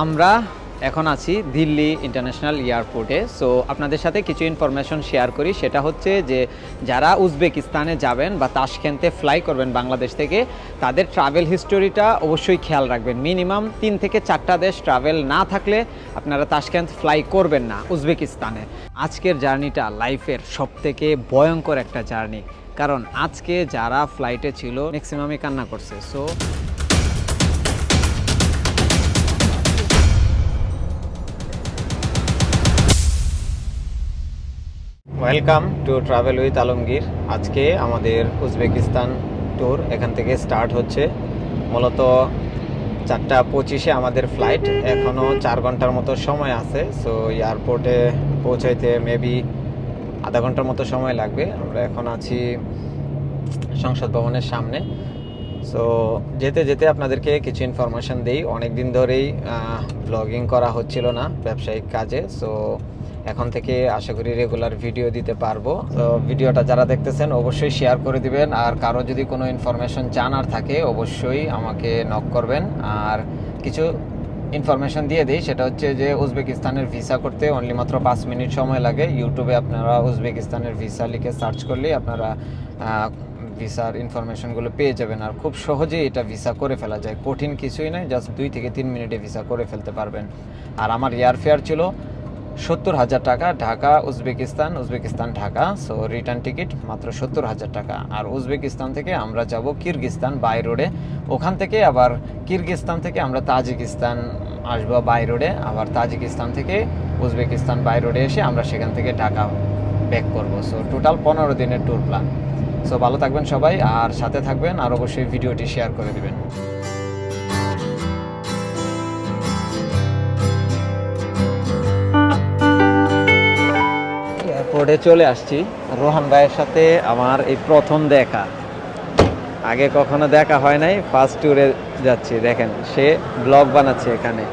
আমরা এখন আছি দিল্লি ইন্টারন্যাশনাল এয়ারপোর্টে। সো আপনাদের সাথে কিছু ইনফরমেশন শেয়ার করি। সেটা হচ্ছে যে, যারা উজবেকিস্তানে যাবেন বা তাশকেন্তে ফ্লাই করবেন বাংলাদেশ থেকে, তাদের ট্রাভেল হিস্টোরিটা অবশ্যই খেয়াল রাখবেন। মিনিমাম তিন থেকে চারটা দেশ ট্রাভেল না থাকলে আপনারা তাশকেন্ট ফ্লাই করবেন না উজবেকিস্তানে। আজকের জার্নিটা লাইফের সবথেকে ভয়ঙ্কর একটা জার্নি কারণ আজকে যারা ফ্লাইটে ছিল ম্যাক্সিমামই কান্না করছে। So welcome to travel with Alamgir আজকে আমাদের উজবেকিস্তান ট্যুর এখান থেকে স্টার্ট হচ্ছে। মূলত চারটা পঁচিশে আমাদের ফ্লাইট এখনও চার ঘণ্টার মতো সময় আছে। সো এয়ারপোর্টে পৌঁছাইতে মেবি আধা ঘণ্টার মতো সময় লাগবে। আমরা এখন আছি সংসদ ভবনের সামনে। সো যেতে যেতে আপনাদেরকে কিছু ইনফরমেশন দিই। অনেক দিন ধরেই ব্লগিং করা হচ্ছিল না ব্যবসায়িক কাজে। সো এখন থেকে আশা করি রেগুলার ভিডিও দিতে পারব। তো ভিডিওটা যারা দেখতেছেন, অবশ্যই শেয়ার করে দিবেন। আর কারও যদি কোনো ইনফরমেশন জানার থাকে, অবশ্যই আমাকে নক করবেন। আর কিছু ইনফরমেশন দিয়ে দিই, সেটা হচ্ছে যে উজবেকিস্তানের ভিসা করতে অনলি মাত্র পাঁচ মিনিট সময় লাগে। ইউটিউবে আপনারা উজবেকিস্তানের ভিসা লিখে সার্চ করলেই আপনারা ভিসার ইনফরমেশনগুলো পেয়ে যাবেন। আর খুব সহজেই এটা ভিসা করে ফেলা যায়। কঠিন কিছুই নয় জাস্ট দুই থেকে তিন মিনিটে ভিসা করে ফেলতে পারবেন। আর আমার এয়ার ফেয়ার ছিল সত্তর হাজার টাকা Dhaka, Uzbekistan Uzbekistan, Dhaka. So return ticket মাত্র সত্তর হাজার টাকা। আর উজবেকিস্তান থেকে আমরা যাব কিরগিস্তান বাই রোডে। ওখান থেকে আবার কিরগিস্তান থেকে আমরা তাজিকিস্তান আসব বাই রোডে। আবার তাজিকিস্তান থেকে উজবেকিস্তান, বাই রোডে এসে আমরা সেখান থেকে ঢাকা ব্যাক করব। সো টোটাল পনেরো দিনের ট্যুর প্ল্যান সো ভালো থাকবেন সবাই, আর সাথে থাকবেন, আর অবশ্যই ভিডিওটি শেয়ার করে দিবেন। এয়ারপোর্টে চলে আসছি। রোহান ভাইয়ের সাথে আমার এই প্রথম দেখা। আগে কখনো দেখা হয় নাই ফার্স্ট ট্যুরে যাচ্ছি। দেখেন, সে ব্লগ বানাচ্ছে এখানে।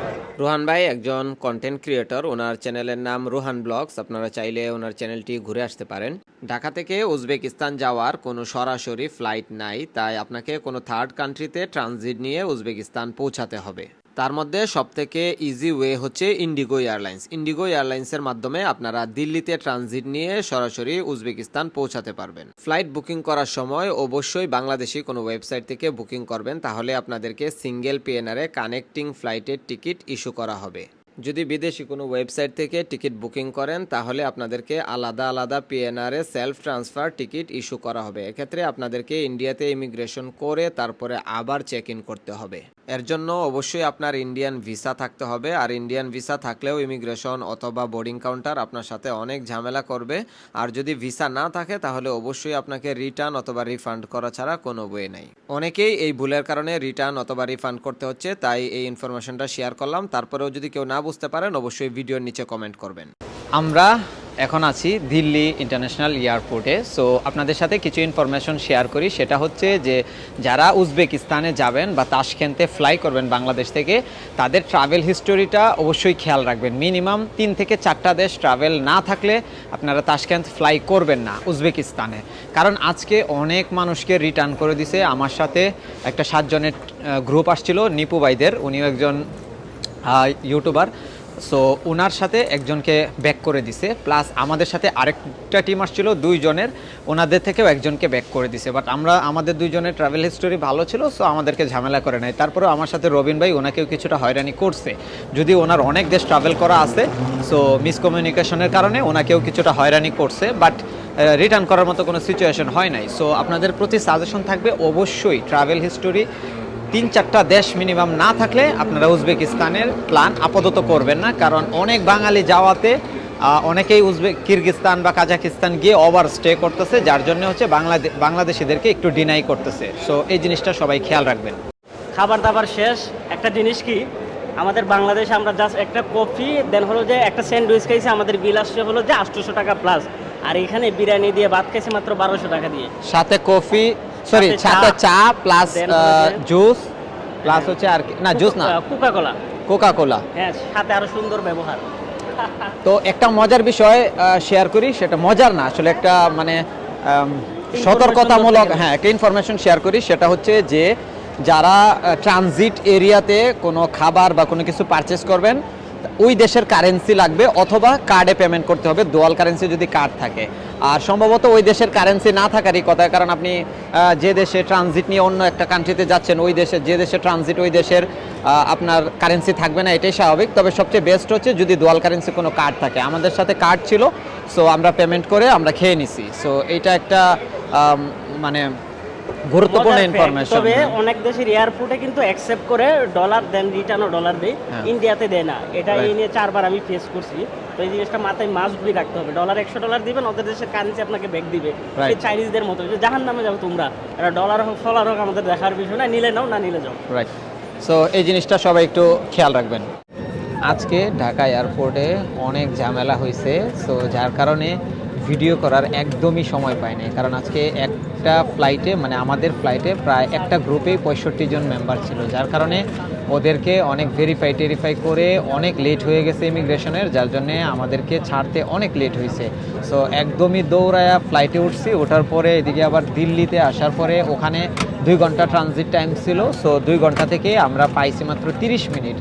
রোহান ভাই একজন কন্টেন্ট ক্রিয়েটর ওনার চ্যানেলের নাম রোহান ব্লগস আপনারা চাইলে ওনার চ্যানেলটি ঘুরে আসতে পারেন। ঢাকা থেকে উজবেকিস্তান যাওয়ার কোনো সরাসরি ফ্লাইট নাই, তাই আপনাকে কোনো থার্ড কান্ট্রিতে ট্রানজিট নিয়ে উজবেকিস্তান পৌঁছাতে হবে। তার মধ্যে সবথেকে ইজি ওয়ে হচ্ছে ইন্ডিগো এয়ারলাইন্স ইন্ডিগো এয়ারলাইন্সের মাধ্যমে আপনারা দিল্লিতে ট্রানজিট নিয়ে সরাসরি উজবেকিস্তান পৌঁছাতে পারবেন। ফ্লাইট বুকিং করার সময় অবশ্যই বাংলাদেশি কোনো ওয়েবসাইট থেকে বুকিং করবেন, তাহলে আপনাদেরকে সিঙ্গেল পিএনআরে কানেক্টিং ফ্লাইটের টিকিট ইস্যু করা হবে। যদি বিদেশি কোনো ওয়েবসাইট থেকে টিকিট বুকিং করেন, তাহলে আপনাদেরকে আলাদা আলাদা পিএনআরে সেলফ ট্রান্সফার টিকিট ইস্যু করা হবে। এক্ষেত্রে আপনাদেরকে ইন্ডিয়াতে ইমিগ্রেশন করে তারপরে আবার চেক ইন করতে হবে। এর জন্য অবশ্যই আপনার ইন্ডিয়ান ভিসা থাকতে হবে। আর ইন্ডিয়ান ভিসা থাকলেও ইমিগ্রেশন অথবা বোর্ডিং কাউন্টার আপনার সাথে অনেক ঝামেলা করবে। আর যদি ভিসা না থাকে, তাহলে অবশ্যই আপনাকে রিটার্ন অথবা রিফান্ড করা ছাড়া কোনো ওয়ে নাই। অনেকেই এই ভুলের কারণে রিটার্ন অথবা রিফান্ড করতে হচ্ছে, তাই এই ইনফরমেশনটা শেয়ার করলাম। তারপরেও যদি কেউ না বুঝতে পারেন, অবশ্যই ভিডিওর নিচে কমেন্ট করবেন। আমরা এখন আছি দিল্লি ইন্টারন্যাশনাল এয়ারপোর্টে। সো আপনাদের সাথে কিছু ইনফরমেশন শেয়ার করি। সেটা হচ্ছে যে, যারা উজবেকিস্তানে যাবেন বা তাশকেন্তে ফ্লাই করবেন বাংলাদেশ থেকে, তাদের ট্রাভেল হিস্টোরিটা অবশ্যই খেয়াল রাখবেন। মিনিমাম তিন থেকে চারটা দেশ ট্রাভেল না থাকলে আপনারা তাশকেন্ট ফ্লাই করবেন না উজবেকিস্তানে। কারণ আজকে অনেক মানুষকে রিটার্ন করে দিছে। আমার সাথে একটা সাতজনের গ্রুপ আসছিল, নিপু ভাইদের। উনিও একজন ইউটিউবার সো ওনার সাথে একজনকে ব্যাক করে দিছে। প্লাস আমাদের সাথে আরেকটা টিম আসছিল, দুইজনের। ওনাদের থেকেও একজনকে ব্যাক করে দিছে। বাট আমরা, আমাদের দুইজনের ট্রাভেল হিস্টোরি ভালো ছিল সো আমাদেরকে ঝামেলা করে নাই। তারপরে আমার সাথে রবিন ভাই ওনাকেও কিছুটা হয়রানি করছে। যদি ওনার অনেক দেশ ট্রাভেল করা আছে সো মিসকমিউনিকেশনের কারণে ওনাকেও কিছুটা হয়রানি করছে। বাট রিটার্ন করার মতো কোনো সিচুয়েশন হয় নাই। সো আপনাদের প্রতি সাজেশন থাকবে অবশ্যই ট্রাভেল হিস্টোরি তিন চারটা দেশ মিনিমাম না থাকলে আপনারা উজবেকিস্তানের প্ল্যান আপাতত করবেন না কারণ অনেক বাঙালি যাওয়াতে অনেকেই উজবেক কিরগিস্তান বা কাজাকিস্তান গিয়ে ওভার স্টে করতেছে যার জন্য হচ্ছে বাংলাদেশ বাংলাদেশিদেরকে একটু ডিনাই করতেছে। সো এই জিনিসটা সবাই খেয়াল রাখবেন। খাবার দাবার শেষ। একটা জিনিস কি? আমাদের বাংলাদেশে আমরা জাস্ট একটা কফি দেন হলো যে একটা স্যান্ডউইচ খাইছি আমাদের বিল আসছে হলো যে আটশোশো টাকা প্লাস আর এখানে বিরিয়ানি দিয়ে ভাত খাইছি মাত্র বারোশো টাকা দিয়ে। সাথে কফি সরি সাথে চা প্লাস জুস প্লাস হচ্ছে আর না জুস না। কোকা কোলা কোকা কোলা হ্যাঁ সাথে আরও সুন্দর ব্যবহার। তো একটা মজার বিষয় শেয়ার করি সেটা মজার না আসলে একটা মানে সতর্কতামূলক হ্যাঁ একটা ইনফরমেশন শেয়ার করি সেটা হচ্ছে যে যারা ট্রানজিট এরিয়াতে কোনো খাবার বা কোনো কিছু পারচেস করবেন ওই দেশের কারেন্সি লাগবে অথবা কার্ডে পেমেন্ট করতে হবে দোয়াল কারেন্সি যদি কার্ড থাকে। আর সম্ভবত ওই দেশের কারেন্সি না থাকারই কথা, কারণ আপনি যে দেশে ট্রানজিট নিয়ে অন্য একটা কান্ট্রিতে যাচ্ছেন, ওই দেশে, যে দেশে ট্রানজিট ওই দেশের আপনার কারেন্সি থাকবে না, এটাই স্বাভাবিক। তবে সবচেয়ে বেস্ট হচ্ছে যদি দোয়াল কারেন্সি কোনো কার্ড থাকে। আমাদের সাথে কার্ড ছিল সো আমরা পেমেন্ট করে আমরা খেয়ে নিছি। সো এইটা একটা মানে গুরুত্বপূর্ণ ইনফরমেশন তবে অনেক দেশের এয়ারপোর্টে কিন্তু অ্যাকসেপ্ট করে ডলার দেন রিটার্নও ডলার দেয়। হ্যাঁ। ইন্ডিয়াতে দেয় না। এটা এই নিয়ে চারবার আমি ফেস করছি। তো এই জিনিসটা মাথায় মাস্ট বি রাখতে হবে। ডলার একশো ডলার দিবেন ওদের দেশের কারেন্সি আপনাকে ব্যাক দিবে। চাইনিজদের মতো। জাহান নামে যাও তোমরা। এটা ডলার হোক ফলার হোক আমাদের দেখার বিষয় না। নিলে নাও না নিলে যাও। রাইট সো এই জিনিসটা সবাই একটু খেয়াল রাখবেন। আজকে ঢাকা এয়ারপোর্টে অনেক ঝামেলা হয়েছে সো যার কারণে ভিডিও করার একদমই সময় পাইনি কারণ আজকে একটা ফ্লাইটে মানে আমাদের ফ্লাইটে প্রায় একটা গ্রুপেই পঁয়ষট্টি জন মেম্বার ছিল, যার কারণে ওদেরকে অনেক ভেরিফাই টেরিফাই করে অনেক লেট হয়ে গেছে ইমিগ্রেশনের যার জন্যে আমাদেরকে ছাড়তে অনেক লেট হয়েছে। সো একদমই দৌড়ায়া ফ্লাইটে উঠছি, ওঠার পরে এদিকে আবার দিল্লিতে আসার পরে ওখানে দুই ঘণ্টা ট্রানজিট টাইম ছিল। সো দুই ঘণ্টা থেকে আমরা পাইছি মাত্র তিরিশ মিনিট।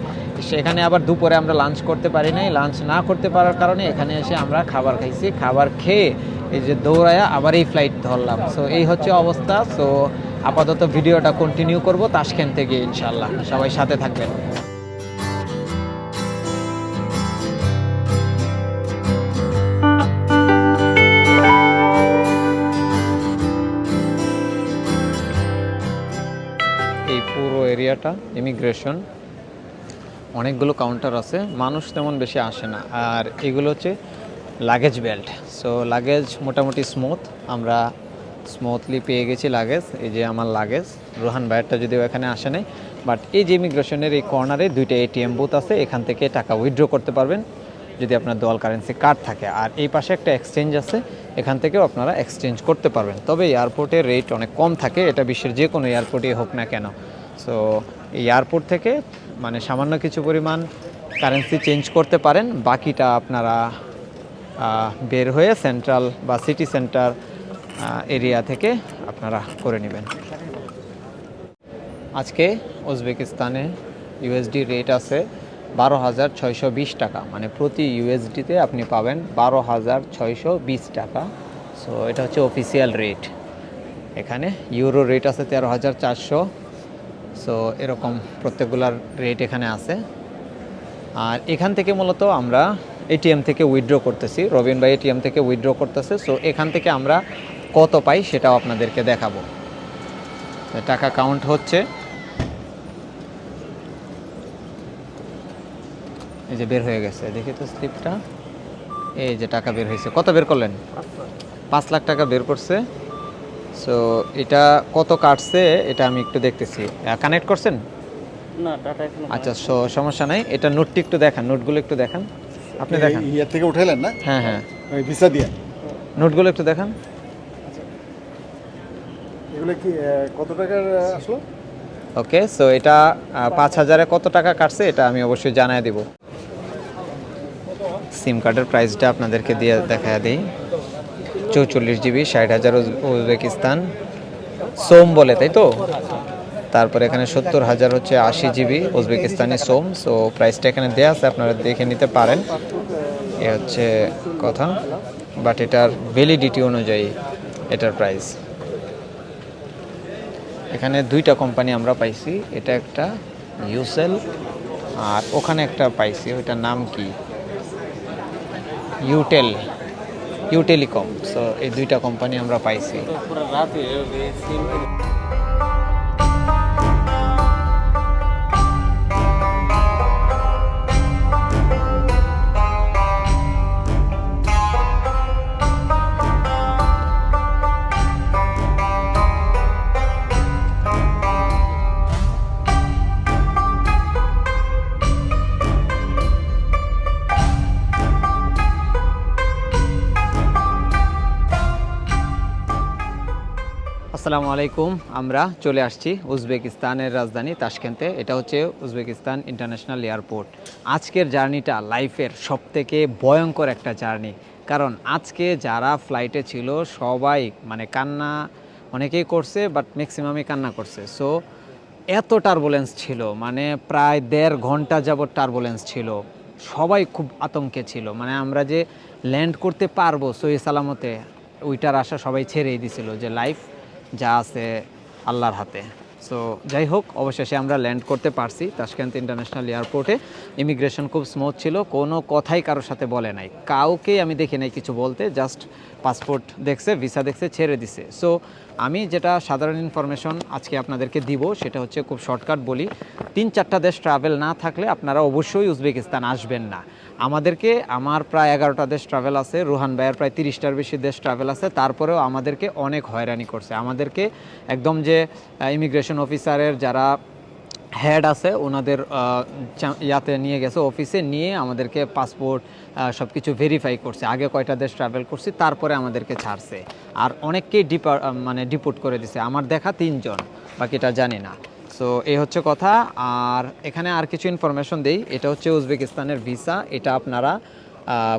সেখানে আবার দুপুরে আমরা লাঞ্চ করতে পারি নাই। লাঞ্চ না করতে পারার কারণে এখানে এসে আমরা খাবার খাইছি। খাবার খেয়ে এই যে দৌড়ায়া আবার এই ফ্লাইট ধরলাম। সো এই হচ্ছে অবস্থা। সো আপাতত ভিডিওটা কন্টিনিউ করব তাসখেন থেকে ইনশাল্লাহ সবাই সাথে থাকবেন। এই পুরো এরিয়াটা ইমিগ্রেশন অনেকগুলো কাউন্টার আছে, মানুষ তেমন বেশি আসে না। আর এগুলো হচ্ছে লাগেজ বেল্ট সো লাগেজ মোটামুটি স্মুথ আমরা স্মুথলি পেয়ে গেছি লাগেজ এই যে আমার লাগেজ রোহান ভাইয়েরটা যদিও এখানে আসে নাই বাট এই যে ইমিগ্রেশনের এই কর্নারে দুইটা এটিএম বুথ আছে, এখান থেকে টাকা উইথড্র করতে পারবেন, যদি আপনার দোয়াল কারেন্সি কার্ড থাকে। আর এই পাশে একটা এক্সচেঞ্জ আছে, এখান থেকেও আপনারা এক্সচেঞ্জ করতে পারবেন। তবে এয়ারপোর্টের রেট অনেক কম থাকে, এটা বিশ্বের যে কোনো এয়ারপোর্টেই হোক না কেন। সো এই এয়ারপোর্ট থেকে মানে সামান্য কিছু পরিমাণ কারেন্সি চেঞ্জ করতে পারেন। বাকিটা আপনারা বের হয়ে সেন্ট্রাল বা সিটি সেন্টার এরিয়া থেকে আপনারা করে নেবেন। আজকে উজবেকিস্তানে ইউএসডি রেট আছে বারো হাজার ছয়শো বিশ টাকা। মানে প্রতি ইউএসডিতে আপনি পাবেন বারো হাজার ছয়শো বিশ টাকা। সো এটা হচ্ছে অফিসিয়াল রেট এখানে ইউরো রেট আছে তেরো হাজার চারশো। সো এরকম প্রত্যেকগুলার রেট এখানে আছে। আর এখান থেকে মূলত আমরা এটিএম থেকে উইথড্র করতেছি। রবিন ভাই এটিএম থেকে উইথড্র করতেছে। সো এখান থেকে আমরা কত পাই সেটাও আপনাদেরকে দেখাবো। টাকা কাউন্ট হচ্ছে। এই যে বের হয়ে গেছে। দেখি তো স্লিপটা। এই যে টাকা বের হয়েছে। কত বের করলেন? পাঁচ লাখ টাকা বের করছে। সো এটা কত কাটছে এটা আমি একটু দেখতেছি। কানেক্ট করছেন? না ডাটা এখন আচ্ছা সো সমস্যা নাই। এটা নোটটি একটু দেখান নোটগুলো একটু দেখান। আপনি দেখান। ইয়ে থেকে উঠাইলেন না? হ্যাঁ হ্যাঁ। ওই ভিসা দিয়ে? নোটগুলো একটু দেখান। এগুলো কি কত টাকার আসলো? ওকে সো এটা পাঁচ হাজারে কত টাকা কাটছে এটা আমি অবশ্যই জানাই দিব। সিম কার্ডের প্রাইসটা আপনাদেরকে দিয়ে দেখা দিই। চৌচল্লিশ জিবি, ষাট হাজার উজবেকিস্তান, সোম বলে, তাই তো? তারপরে এখানে সত্তর হাজার হচ্ছে আশি জিবি উজবেকিস্তানি সোম সো প্রাইসটা এখানে দেওয়া আছে, আপনারা দেখে নিতে পারেন। এ হচ্ছে কথা বাট এটার ভ্যালিডিটি অনুযায়ী এটার প্রাইস এখানে দুইটা কোম্পানি আমরা পাইছি, এটা একটা ইউসেল আর ওখানে একটা পাইছি, ওইটার নাম কি? ইউটেল ইউটেলিকম সো এই দুইটা কোম্পানি আমরা পাইছি। আসসালামু আলাইকুম। আমরা চলে আসছি উজবেকিস্তানের রাজধানী তাশকেন্তে। এটা হচ্ছে উজবেকিস্তান ইন্টারন্যাশনাল এয়ারপোর্ট। আজকের জার্নিটা লাইফের সবথেকে ভয়ঙ্কর একটা জার্নি। কারণ আজকে যারা ফ্লাইটে ছিল, সবাই মানে কান্না অনেকেই করছে, বাট ম্যাক্সিমামই কান্না করছে। সো, এত টার্বুলেন্স ছিল মানে প্রায় দেড় ঘণ্টা যাবত টার্বুলেন্স ছিল। সবাই খুব আতঙ্কে ছিল। মানে আমরা যে ল্যান্ড করতে পারব সহি সালামতে, ওইটার আশা সবাই ছেড়েই দিছিল যে লাইফ যা আছে আল্লাহর হাতে। সো যাই হোক, অবশেষে আমরা ল্যান্ড করতে পারছি তাশকেন্ত ইন্টারন্যাশনাল এয়ারপোর্টে ইমিগ্রেশন খুব স্মুথ ছিল, কোনো কথাই কারোর সাথে বলে নাই। কাউকেই আমি দেখি নাই কিছু বলতে জাস্ট পাসপোর্ট দেখছে ভিসা দেখছে, ছেড়ে দিছে। সো আমি যেটা সাধারণ ইনফরমেশন আজকে আপনাদেরকে দিব, সেটা হচ্ছে খুব শর্টকাট বলি। তিন চারটা দেশ ট্রাভেল না থাকলে আপনারা অবশ্যই উজবেকিস্তান আসবেন না। আমাদেরকে আমার প্রায় এগারোটা দেশ ট্রাভেল আছে, রুহান ভাইয়ের প্রায় তিরিশটার বেশি দেশ ট্রাভেল আছে, তারপরেও আমাদেরকে অনেক হয়রানি করছে। আমাদেরকে একদম যে ইমিগ্রেশন অফিসারের যারা হেড আছে, ওনাদের ইয়াতে নিয়ে গেছে অফিসে নিয়ে আমাদেরকে পাসপোর্ট সব কিছু ভেরিফাই করছে। আগে কয়টা দেশ ট্রাভেল করছি, তারপরে আমাদেরকে ছাড়ছে। আর অনেককেই ডিপার মানে ডিপোর্ট করে দিছে। আমার দেখা তিনজন, বাকিটা জানি না। সো এই হচ্ছে কথা। আর এখানে আর কিছু ইনফরমেশন দেই। এটা হচ্ছে উজবেকিস্তানের ভিসা এটা আপনারা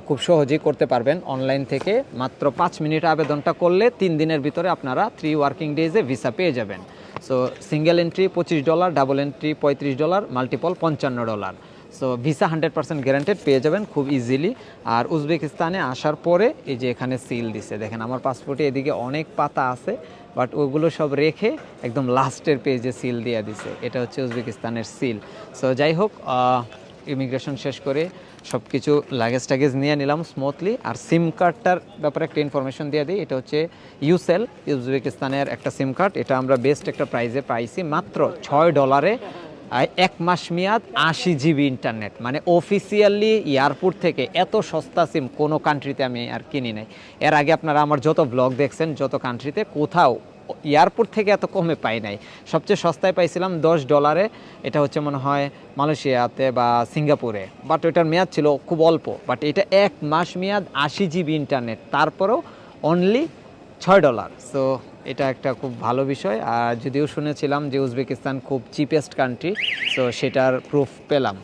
খুব সহজেই করতে পারবেন অনলাইন থেকে। মাত্র পাঁচ মিনিট আবেদনটা করলে তিন দিনের ভিতরে আপনারা থ্রি ওয়ার্কিং ডেজে ভিসা পেয়ে যাবেন। সো সিঙ্গেল এন্ট্রি পঁচিশ ডলার ডাবল এন্ট্রি পঁয়ত্রিশ ডলার মাল্টিপল পঞ্চান্ন dollar so visa hundred percent guaranteed পেয়ে যাবেন খুব ইজিলি আর উজবেকিস্তানে আসার পরে এই যে এখানে সিল দিছে। দেখেন, আমার পাসপোর্টে এদিকে অনেক পাতা আছে। বাট ওগুলো সব রেখে একদম লাস্টের পেজে সিল দিয়ে দিছে। এটা হচ্ছে উজবেকিস্তানের সিল। সো যাই হোক ইমিগ্রেশন শেষ করে সব কিছু লাগেজ টাগেজ নিয়ে নিলাম স্মুথলি আর সিম কার্ডটার ব্যাপারে একটা ইনফরমেশন দিয়ে দিই, এটা হচ্ছে ইউসেল উজবেকিস্তানের একটা সিম কার্ড এটা আমরা বেস্ট একটা প্রাইজে পাইছি মাত্র ছয় ডলারে এক মাস মেয়াদ আশি জিবি ইন্টারনেট মানে অফিসিয়ালি এয়ারপোর্ট থেকে এত সস্তা সিম কোনো কান্ট্রিতে আমি আর কিনি নাই। এর আগে আপনারা আমার যত ব্লগ দেখছেন, যত কান্ট্রিতে কোথাও এয়ারপোর্ট থেকে এত কমে পাই নাই। সবচেয়ে সস্তায় পাইছিলাম দশ ডলারে এটা হচ্ছে মনে হয় মালয়েশিয়াতে বা সিঙ্গাপুরে। বাট ওইটার মেয়াদ ছিল খুব অল্প। বাট এটা এক মাস মেয়াদ আশি জিবি ইন্টারনেট তারপরেও অনলি ছয় ডলার সো এটা একটা খুব ভালো বিষয়। আর যদিও শুনেছিলাম যে উজবেকিস্তান খুব চিপেস্ট কান্ট্রি সো সেটার প্রুফ পেলাম।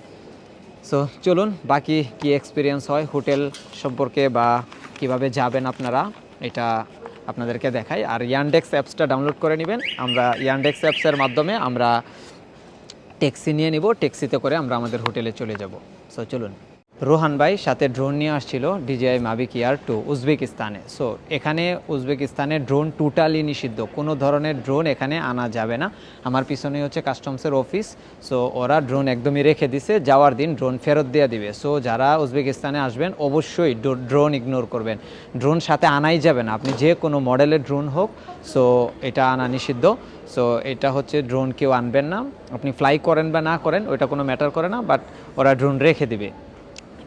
সো চলুন, বাকি কি এক্সপিরিয়েন্স হয় হোটেল সম্পর্কে বা কীভাবে যাবেন আপনারা, এটা আপনাদেরকে দেখাই। আর ইয়ানডেক্স অ্যাপসটা ডাউনলোড করে নেবেন। আমরা ইয়ানডেক্স অ্যাপসের মাধ্যমে আমরা ট্যাক্সি নিয়ে নিব ট্যাক্সিতে করে আমরা আমাদের হোটেলে চলে যাব। সো চলুন। রোহান ভাই সাথে ড্রোন নিয়ে আসছিল ডিজিআই মাবিক ইয়ার টু উজবেকিস্তানে। সো এখানে উজবেকিস্তানে ড্রোন টোটালি নিষিদ্ধ। কোনো ধরনের ড্রোন এখানে আনা যাবে না। আমার পিছনে হচ্ছে কাস্টমসের অফিস সো ওরা ড্রোন একদমই রেখে দিছে। যাওয়ার দিন ড্রোন ফেরত দিয়ে দিবে। সো যারা উজবেকিস্তানে আসবেন, অবশ্যই ড্রোন ইগনোর করবেন। ড্রোন সাথে আনাই যাবে না। আপনি যে কোনো মডেলের ড্রোন হোক সো এটা আনা নিষিদ্ধ। সো এটা হচ্ছে ড্রোন কেউ আনবেন না। আপনি ফ্লাই করেন বা না করেন, ওইটা কোনো ম্যাটার করে না। বাট ওরা ড্রোন রেখে দিবে।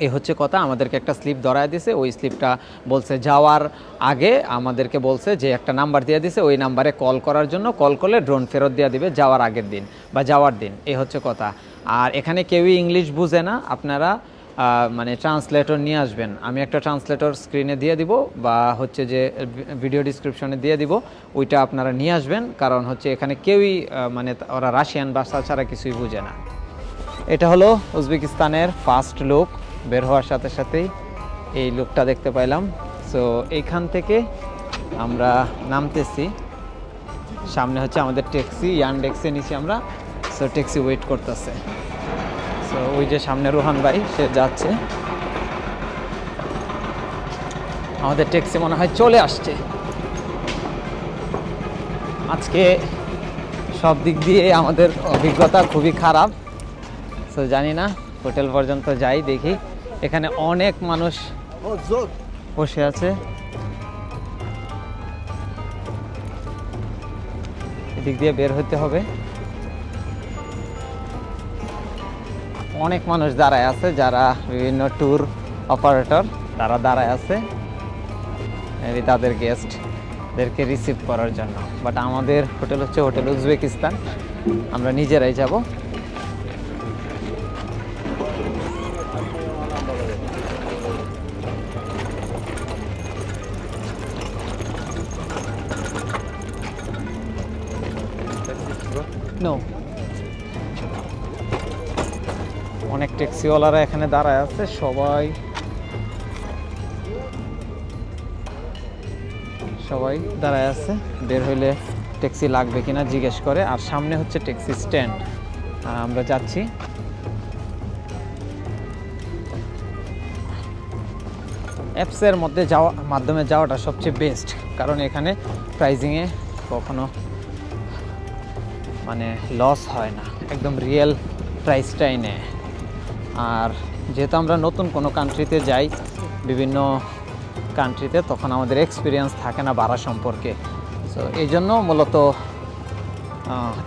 এ হচ্ছে কথা, আমাদেরকে একটা স্লিপ ধরায় দিছে, ওই স্লিপটা বলছে যাওয়ার আগে আমাদেরকে বলছে যে একটা নাম্বার দিয়ে দিছে, ওই নাম্বারে কল করার জন্য কল করলে ড্রোন ফেরত দিয়ে দিবে যাওয়ার আগের দিন বা যাওয়ার দিন, এ হচ্ছে কথা। আর এখানে কেউই ইংলিশ বুঝে না, আপনারা মানে ট্রান্সলেটর নিয়ে আসবেন। আমি একটা ট্রান্সলেটর স্ক্রিনে দিয়ে দিব বা হচ্ছে যে ভিডিও ডিসক্রিপশনে দিয়ে দিব, ওইটা আপনারা নিয়ে আসবেন, কারণ হচ্ছে এখানে কেউই মানে ওরা রাশিয়ান ভাষা ছাড়া কিছুই বুঝে না। এটা হলো উজবেকিস্তানের ফার্স্ট লুক বের হওয়ার সাথে সাথেই এই লুকটা দেখতে পাইলাম। সো এইখান থেকে আমরা নামতেছি। সামনে হচ্ছে আমাদের ট্যাক্সি ইয়ানডেক্সে নিচে আমরা। সো ট্যাক্সি ওয়েট করতেছে। সো ওই যে সামনে রোহান ভাই, সে যাচ্ছে। আমাদের ট্যাক্সি মনে হয় চলে আসছে। আজকে সব দিক দিয়ে আমাদের অভিজ্ঞতা খুবই খারাপ। তো জানি না হোটেল পর্যন্ত যাই দেখি। এখানে অনেক মানুষ বসে আছে। এদিক দিয়ে বের হতে হবে। অনেক মানুষ দাঁড়ায় আছে যারা বিভিন্ন ট্যুর অপারেটর তারা দাঁড়ায় আছে। তাদের গেস্টদেরকে রিসিভ করার জন্য। বাট আমাদের হোটেল হচ্ছে হোটেল উজবেকিস্তান। আমরা নিজেরাই যাব। নো অনেক ট্যাক্সিওয়ালারা এখানে দাঁড়ায় আছে, সবাই সবাই দাঁড়ায় আছে। বের হইলে ট্যাক্সি লাগবে কিনা জিজ্ঞেস করে। আর সামনে হচ্ছে ট্যাক্সি স্ট্যান্ড। আর আমরা যাচ্ছি। অ্যাপসের মধ্যে যাওয়া, মাধ্যমে যাওয়াটা সবচেয়ে বেস্ট কারণ এখানে প্রাইজিংয়ে কখনো মানে লস হয় না। একদম রিয়েল প্রাইসটাই নেয়। আর যেহেতু আমরা নতুন কোনো কান্ট্রিতে যাই, বিভিন্ন কান্ট্রিতে তখন আমাদের এক্সপিরিয়েন্স থাকে না ভাড়া সম্পর্কে। সো এই জন্য মূলত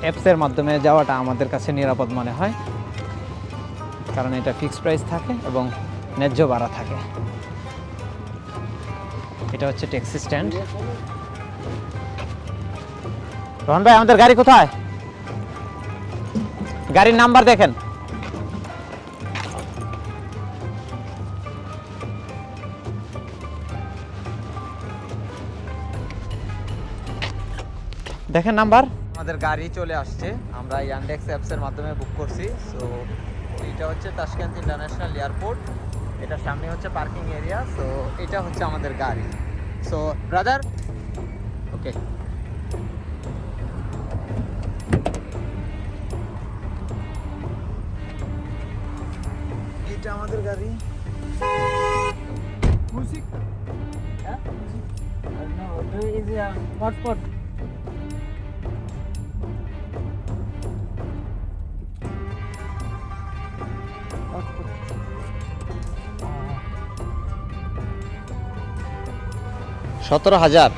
অ্যাপসের মাধ্যমে যাওয়াটা আমাদের কাছে নিরাপদ মনে হয়। কারণ এটা ফিক্সড প্রাইস থাকে এবং ন্যায্য ভাড়া থাকে। এটা হচ্ছে ট্যাক্সি স্ট্যান্ড রোহন ভাই, আমাদের গাড়ি কোথায়? গাড়ির নাম্বার দেখেন। দেখেন নাম্বার। আমাদের গাড়ি চলে আসছে। আমরা ইয়ান্ডেক্স অ্যাপসের মাধ্যমে বুক করছি। সো এটা হচ্ছে তাশকেন্দ ইন্টারন্যাশনাল এয়ারপোর্ট এটা সামনে হচ্ছে পার্কিং এরিয়া সো এটা হচ্ছে আমাদের গাড়ি। সো ব্রাদার ওকে আমাদের গাড়ি। হটস্পট সতেরো হাজার।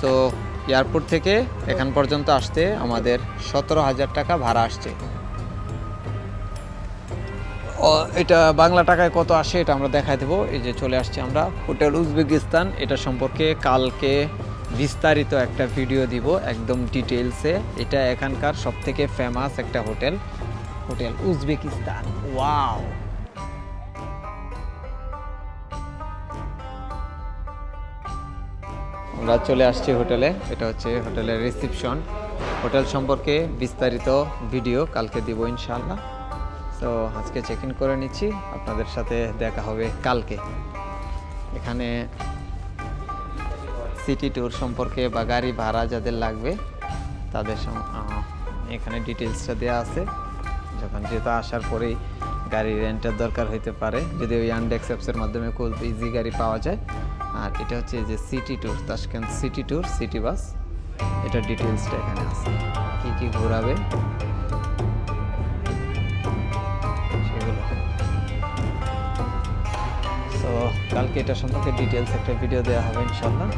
সো এয়ারপোর্ট থেকে এখান পর্যন্ত আসতে আমাদের সতেরো হাজার টাকা ভাড়া আসছে। এটা বাংলা টাকায় কত আসে এটা আমরা দেখাই দেবো। এই যে চলে আসছি আমরা। হোটেল উজবেকিস্তান, এটা সম্পর্কে কালকে বিস্তারিত একটা ভিডিও দিব একদম ডিটেলসে এটা এখানকার সব থেকে ফেমাস একটা হোটেল হোটেল উজবেকিস্তান। ওয়াও! আমরা চলে আসছি হোটেলে, এটা হচ্ছে হোটেলের রিসিপশন হোটেল সম্পর্কে বিস্তারিত ভিডিও কালকে দিব ইনশাআল্লাহ। তো আজকে চেক ইন করে নিচ্ছি। আপনাদের সাথে দেখা হবে কালকে। এখানে সিটি ট্যুর সম্পর্কে বা গাড়ি ভাড়া যাদের লাগবে, তাদের এখানে ডিটেলসটা দেওয়া আছে। যখন যেটা আসার পরেই গাড়ি রেন্টের দরকার হইতে পারে, যদি ওই ইয়ান্ডেক্স অ্যাপসের মাধ্যমে খুব ইজি গাড়ি পাওয়া যায়। আর এটা হচ্ছে যে city tour Tashkent city tour city bus এটা ডিটেলসটা এখানে আছে। কী কী ঘোরাবে? সো কালকে এটা সম্পর্কে ডিটেলস একটা ভিডিও দেওয়া হবে ইনশাল্লাহ